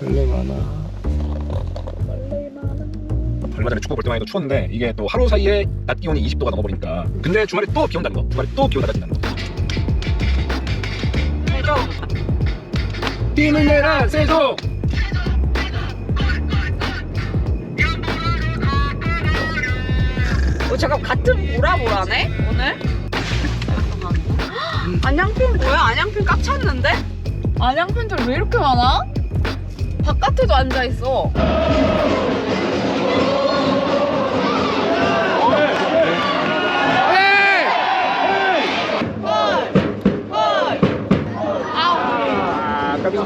벌레 많아. 얼마 전에 축구 볼 때만 해도 추웠는데 이게 또 하루 사이에 낮 기온이 20도가 넘어버리니까 근데 주말에 또 비 온다는 거 주말에 또 기온 낮아진다는 거. 힘을 내라 세종 어, 잠깐 같은 보라보라네 오늘. 안양핀 뭐야? 안양핀 꽉 찼는데? 안양팬들 왜 이렇게 많아? 바깥에도 앉아 있어. 아 까비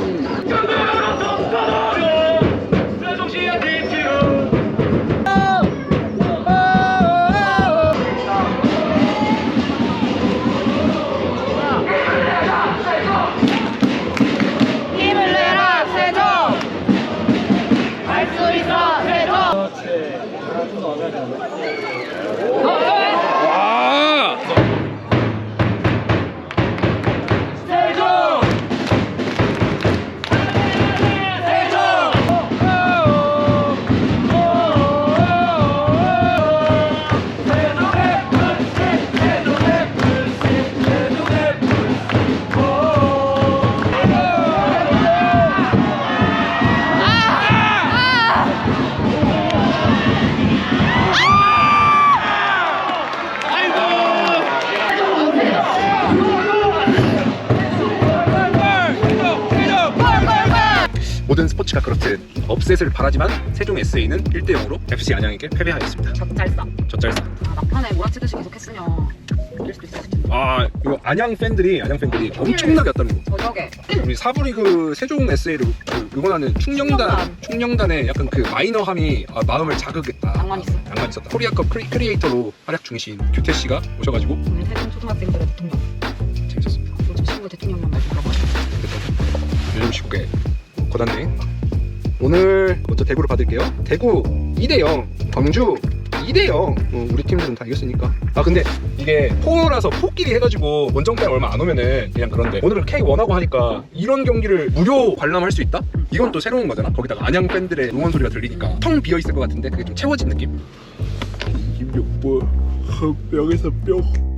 모든 스포츠가 그렇듯 업셋을 바라지만 세종 SA는 1대 0으로 FC 안양에게 패배하였습니다. 젖잘싸. 젖잘싸. 아, 막판에 몰아치듯이 계속 했으면 이길 수도 있었을 텐데. 아 이거 안양 팬들이 안양 팬들이 엄청나게 왔다는 거. 저녁에. 우리 사부리그 세종 SA를 응원하는 충령단 충령단. 충령단의 약간 그 마이너함이 아, 마음을 자극했다. 낭만 있어. 낭만 있었다. 코리아컵 크리, 크리에이터로 활약 중이신 규태 씨가 오셔가지고 오늘 세종 초등학생들의 대통령. 재밌었습니다. 요즘 친구 대통령만 말 들어봐요. 요즘 시국 에 거단네 오늘 먼저 대구를 받을게요. 대구 2대 0, 광주 2대 0. 어, 우리 팀들은 다 이겼으니까. 아 근데 이게 포라서 포끼리 해가지고 원정팬 얼마 안 오면은 그냥 그런데 오늘은 K1하고 하니까 이런 경기를 무료 관람할 수 있다? 이건 또 새로운 거잖아. 거기다가 안양 팬들의 응원 소리가 들리니까 텅 비어 있을 것 같은데 그게 좀 채워진 느낌. 김력보 여기서 뿅